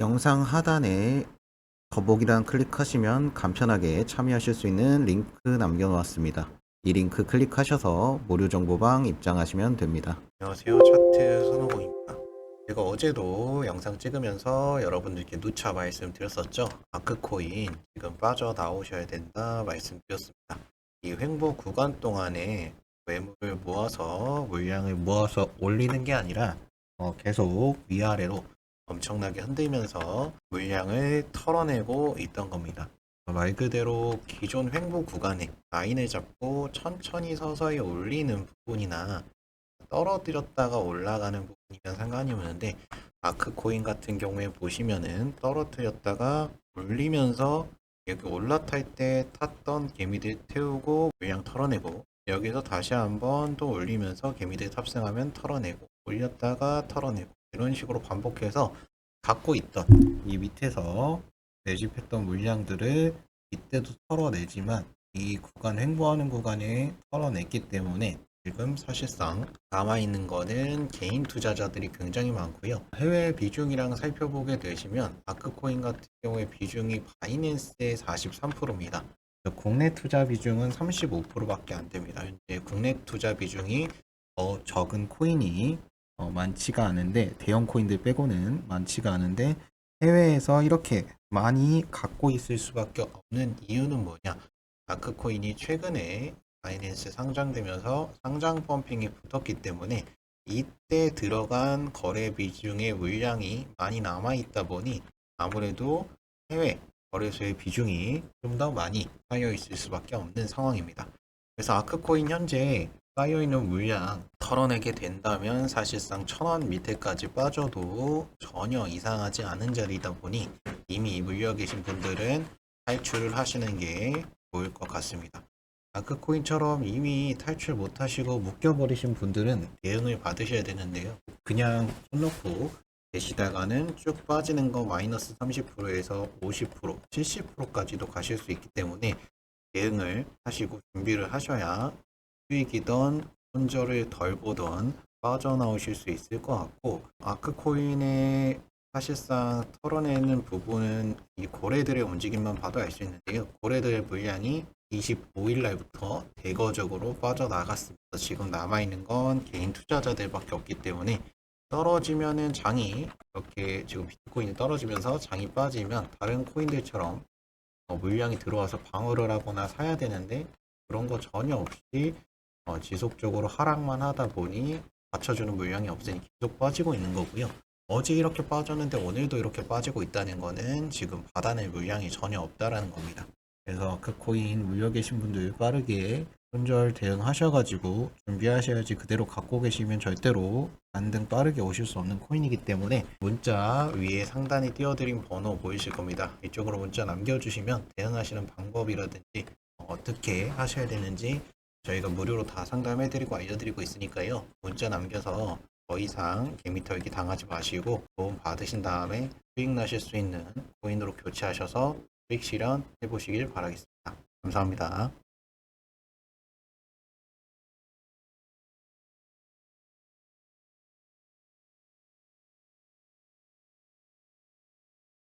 영상 하단에 더보기란 클릭하시면 간편하게 참여하실 수 있는 링크 남겨놓았습니다. 이 링크 클릭하셔서 무료 정보방 입장하시면 됩니다. 안녕하세요. 차트 손오공입니다. 제가 어제도 영상 찍으면서 여러분들께 누차 말씀드렸었죠. 아크코인 지금 빠져나오셔야 된다 말씀드렸습니다. 이 횡보 구간 동안에 매물을 모아서 물량을 모아서 올리는 게 아니라 어, 계속 위아래로 엄청나게 흔들면서 물량을 털어내고 있던 겁니다. 말 그대로 기존 횡보 구간에 라인을 잡고 천천히 서서히 올리는 부분이나 떨어뜨렸다가 올라가는 부분이면 상관이 없는데 아크코인 같은 경우에 보시면은 떨어뜨렸다가 올리면서 여기 올라탈 때 탔던 개미들 태우고 물량 털어내고 여기서 다시 한번 또 올리면서 개미들 탑승하면 털어내고 올렸다가 털어내고 이런 식으로 반복해서 갖고 있던 이 밑에서 매집했던 물량들을 이때도 털어내지만 이 구간 횡보하는 구간에 털어냈기 때문에 지금 사실상 남아있는 거는 개인 투자자들이 굉장히 많고요. 해외 비중이랑 살펴보게 되시면 아크코인 같은 경우에 비중이 바이낸스의 43%입니다. 국내 투자 비중은 35%밖에 안 됩니다. 현재 국내 투자 비중이 더 적은 코인이 어, 많지가 않은데 대형 코인들 빼고는 많지가 않은데 해외에서 이렇게 많이 갖고 있을 수밖에 없는 이유는 뭐냐? 아크코인이 최근에 바이낸스 상장되면서 상장 펌핑이 붙었기 때문에 이때 들어간 거래 비중의 물량이 많이 남아 있다 보니 아무래도 해외 거래소의 비중이 좀 더 많이 쌓여 있을 수밖에 없는 상황입니다. 그래서 아크코인 현재 쌓여 있는 물량 털어내게 된다면 사실상 천원 밑에까지 빠져도 전혀 이상하지 않은 자리이다 보니 이미 이 물려 계신 분들은 탈출을 하시는 게 좋을 것 같습니다. 아크코인처럼 이미 탈출 못하시고 묶여버리신 분들은 대응을 받으셔야 되는데요. 그냥 손 놓고 계시다가는 쭉 빠지는 거 마이너스 30%에서 50%, 70%까지도 가실 수 있기 때문에 대응을 하시고 준비를 하셔야 수익이던 손절을 덜 보던 빠져나오실 수 있을 것 같고 아크 코인의 사실상 털어내는 부분은 이 고래들의 움직임만 봐도 알 수 있는데요. 고래들의 물량이 25일 날부터 대거적으로 빠져나갔습니다. 지금 남아있는 건 개인 투자자들밖에 없기 때문에 떨어지면은 장이 이렇게 지금 비트코인이 떨어지면서 장이 빠지면 다른 코인들처럼 어, 물량이 들어와서 방어를 하거나 사야 되는데 그런 거 전혀 없이 어, 지속적으로 하락만 하다 보니 받쳐주는 물량이 없으니 계속 빠지고 있는 거고요. 어제 이렇게 빠졌는데 오늘도 이렇게 빠지고 있다는 거는 지금 받아낼 물량이 전혀 없다라는 겁니다. 그래서 그 코인 물려 계신 분들 빠르게 손절 대응하셔가지고 준비하셔야지 그대로 갖고 계시면 절대로 반등 빠르게 오실 수 없는 코인이기 때문에 문자 위에 상단에 띄워드린 번호 보이실 겁니다. 이쪽으로 문자 남겨주시면 대응하시는 방법이라든지 어떻게 하셔야 되는지 저희가 무료로 다 상담해드리고 알려드리고 있으니까요. 문자 남겨서 더 이상 개미 털기 당하지 마시고 도움 받으신 다음에 수익 나실 수 있는 코인으로 교체하셔서 수익 실현 해보시길 바라겠습니다. 감사합니다.